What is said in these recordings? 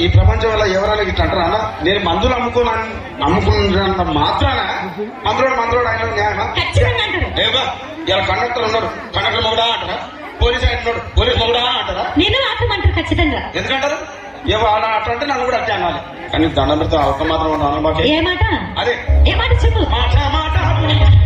ఈ ప్రపంచం వల్ల ఎవరైనా ఇట్లా అంటారా అన్న? నేను మందులు అమ్ముకున్నాను అమ్ముకున్నంత మాత్రాన మందులోడు మందులోడు ఆయన న్యాయమా? ఇలా కండక్టర్ ఉన్నాడు కండక్టర్ మొగడా అంటారా? పోలీస్ ఆయన ఉన్నాడు. పోలీస్ మొగడా అంటారా? నేను ఖచ్చితంగా. ఎందుకంటారు? ఏవో అలా అట్లా అంటే నన్ను కూడా అట్టే అనాలి. కానీ దండం పెడితే అవసరం మాత్రం ఉన్నాను మాకే. ఏ మాట? అదే. ఏ మాట చెప్పు? మాటి మాటి.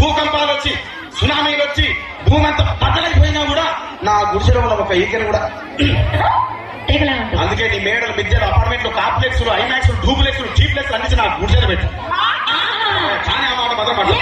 భూకంపాలు వచ్చి సునామీలు వచ్చి భూమి అంతా బద్దలైపోయినా కూడా నా గుడిసెలో ఉన్న ఒక ఈకను కూడా అందుకే నీ మేడలు మిద్దెలు అపార్ట్మెంట్లు కాంప్లెక్స్ ఐమాక్స్ డూప్లెక్స్ జీప్లెక్స్ అన్ని నా గుడిసెలు పెట్టు. కానీ ఆ మాట మాత్రం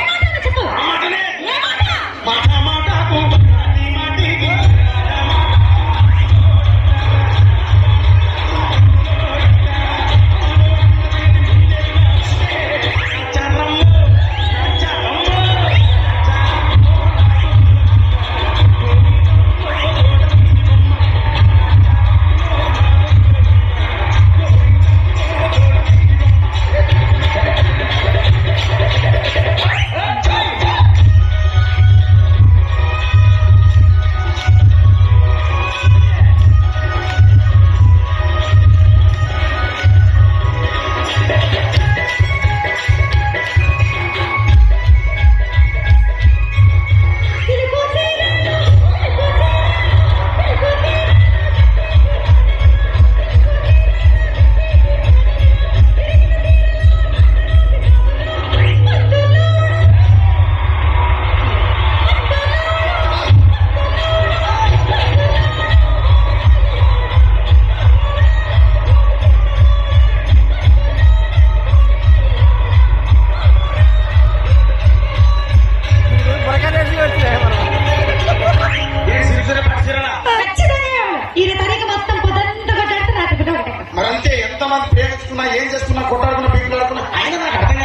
ప్రేమించుకున్నా ఏం చేసుకున్నా కొట్టాడుకున్నా పీకులాడుకున్నా ఆయన నాకు అర్థం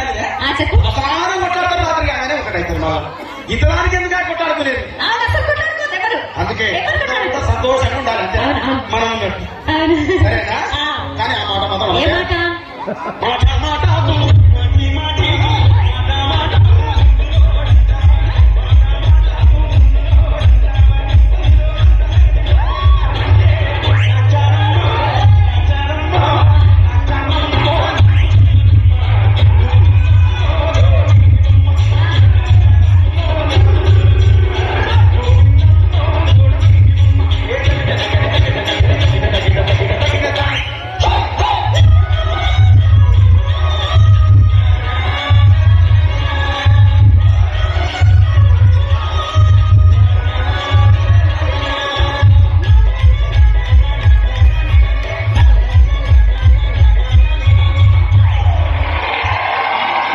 చెప్పు. అపారం కొట్టాడుతారు రాత్రి కాగానే ఒకటైతుంది మళ్ళా. ఇంతదానికి ఎందుకు కొట్టాడుకోలేదు అందుకే సంతోషంగా ఉండాలి అంతే. మనం ఉన్నట్టు అవును. సరేనా. కానీ ఆ మాట మాత్రం మాట? మాట